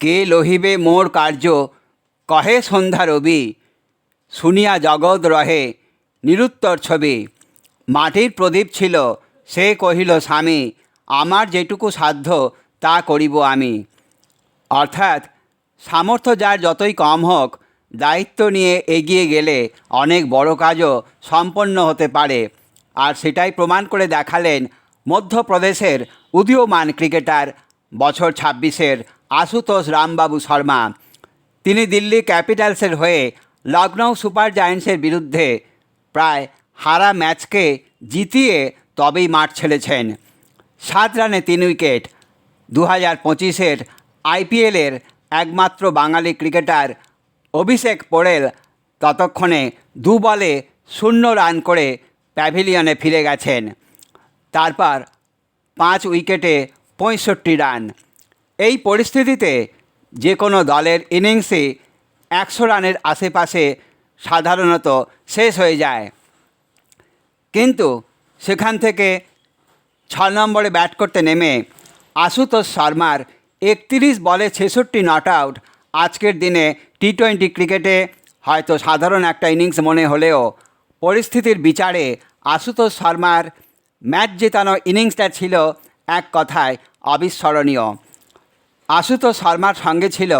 কে লহিবে মোর কার্য? কহে সন্ধ্যা রবি। শুনিয়া জগৎ রহে, নিরুত্তর ছবি। মাটির প্রদীপ ছিল, সে কহিল, স্বামী, আমার যেটুকু সাধ্য, তা করিব আমি। অর্থাৎ, সামর্থ্য যার যতই কম হোক, দায়িত্ব নিয়ে এগিয়ে গেলে অনেক বড় কাজও সম্পন্ন হতে পারে। আর সেটাই প্রমাণ করে দেখালেন মধ্যপ্রদেশের উদীয়মান ক্রিকেটার বছর ছাব্বিশের আশুতোষ রামবাবু শর্মা। তিনি দিল্লি ক্যাপিটালসের হয়ে লখনৌ সুপার জায়ান্টসের বিরুদ্ধে প্রায় হারা ম্যাচকে জিতিয়ে তবেই মাঠ ছেড়েছেন। সাত রানে তিন উইকেট দু হাজার পঁচিশের আইপিএলের একমাত্র বাঙালি ক্রিকেটার অভিষেক পোড়েল ততক্ষণে দু বলে শূন্য রান করে প্যাভিলিয়নে ফিরে গেছেন। তারপর পাঁচ উইকেটে পঁয়ষট্টি রান। এই পরিস্থিতিতে যে কোনো দলের ইনিংসই একশো রানের আশেপাশে সাধারণত শেষ হয়ে যায়। কিন্তু সেখান থেকে ছ নম্বরে ব্যাট করতে নেমে আশুতোষ শর্মার একত্রিশ বলে ছেষট্টি নট আউট আজকের দিনে টি টোয়েন্টি ক্রিকেটে হয়তো সাধারণ একটা ইনিংস মনে হলেও পরিস্থিতির বিচারে আশুতোষ শর্মার ম্যাচ জেতানো ইনিংসটা ছিল এক কথায় অবিস্মরণীয়। আশুতোষ শর্মার সঙ্গে ছিল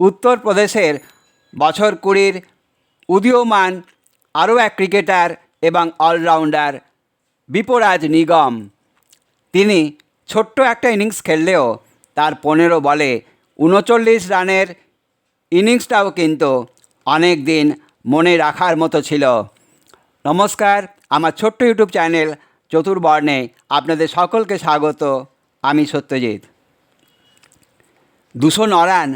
উত্তরপ্রদেশের বছর কুড়ির উদীয়মান আরও এক ক্রিকেটার এবং অলরাউন্ডার বিপরাজ নিগম। তিনি ছোট্ট একটা ইনিংস খেললেও তার পনেরো বলে উনচল্লিশ রানের ইনিংসটাও কিন্তু অনেক দিন মনে রাখার মতো ছিল। নমস্কার, আমার ছোট্ট ইউটিউব চ্যানেল চতুর্বর্ণে আপনাদের সকলকে স্বাগত। আমি সত্যজিৎ। দুশো ন রান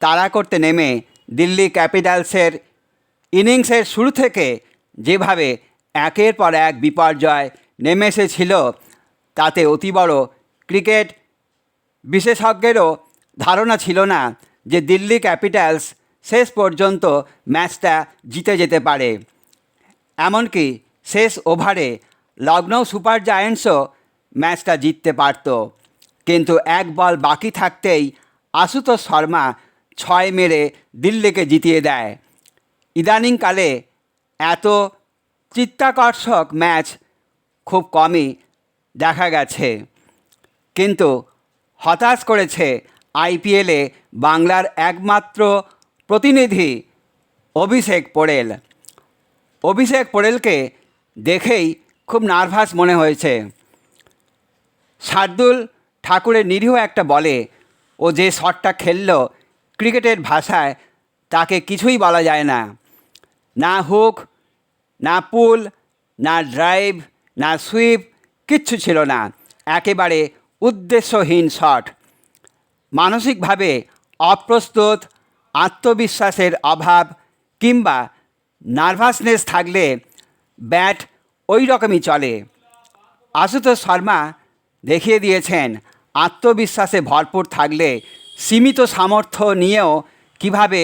তাড়া করতে নেমে দিল্লি ক্যাপিটালসের ইনিংসের শুরু থেকে যেভাবে একের পর এক বিপর্যয় নেমে এসেছিল, তাতে অতি বড় ক্রিকেট বিশেষজ্ঞেরও ধারণা ছিল না যে দিল্লি ক্যাপিটালস শেষ পর্যন্ত ম্যাচটা জিতে যেতে পারে। এমনকি শেষ ওভারে লখনৌ সুপার জায়েন্টসও ম্যাচটা জিততে পারত। কিন্তু এক বল বাকি থাকতেই আশুতোষ শর্মা ছয় মেরে দিল্লিকে জিতিয়ে দেয়। ইদানিংকালে এত চিত্তাকর্ষক ম্যাচ খুব কমই দেখা গেছে। কিন্তু হতাশ করেছে আইপিএলে বাংলার একমাত্র প্রতিনিধি অভিষেক পোড়েল। অভিষেক পোড়েলকে দেখেই খুব নার্ভাস মনে হয়েছে। শার্দুল ঠাকুরের নিরীহ একটা বলে ও যে শটটা খেলল ক্রিকেটের ভাষায়, তাকে কিছুই বলা যায় না। না হুক, না পুল, না ড্রাইভ, না সুইপ, কিচ্ছু ছিল না। একেবারে উদ্দেশ্যহীন শট। মানসিকভাবে অপ্রস্তুত, আত্মবিশ্বাসের অভাব কিংবা নার্ভাসনেস থাকলে ব্যাট ওই রকমই চলে। আশুতোষ শর্মা দেখিয়ে দিয়েছেন আত্মবিশ্বাসে ভরপুর থাকলে সীমিত সামর্থ্য নিয়েও কীভাবে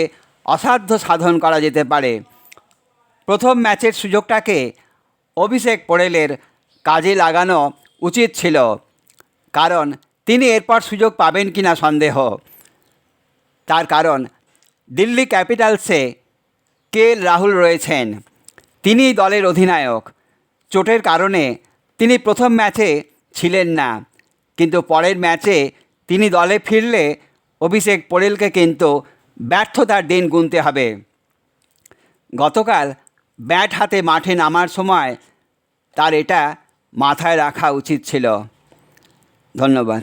অসাধ্য সাধন করা যেতে পারে? প্রথম ম্যাচের সুযোগটাকে অভিষেক পোড়েলের কাজে লাগানো উচিত ছিল, কারণ তিনি এরপর সুযোগ পাবেন কিনা সন্দেহ। তার কারণ, দিল্লি ক্যাপিটালসে কে রাহুল রয়েছেন? তিনি দলের অধিনায়ক। চোটের কারণে তিনি প্রথম ম্যাচে ছিলেন না। কিন্তু পরের ম্যাচে তিনি দলে ফিরলে অভিষেক পোরেলকে কিন্তু ব্যর্থতার দিন গুনতে হবে। গতকাল ব্যাট হাতে মাঠে নামার সময় তার এটা মাথায় রাখা উচিত ছিল। ধন্যবাদ।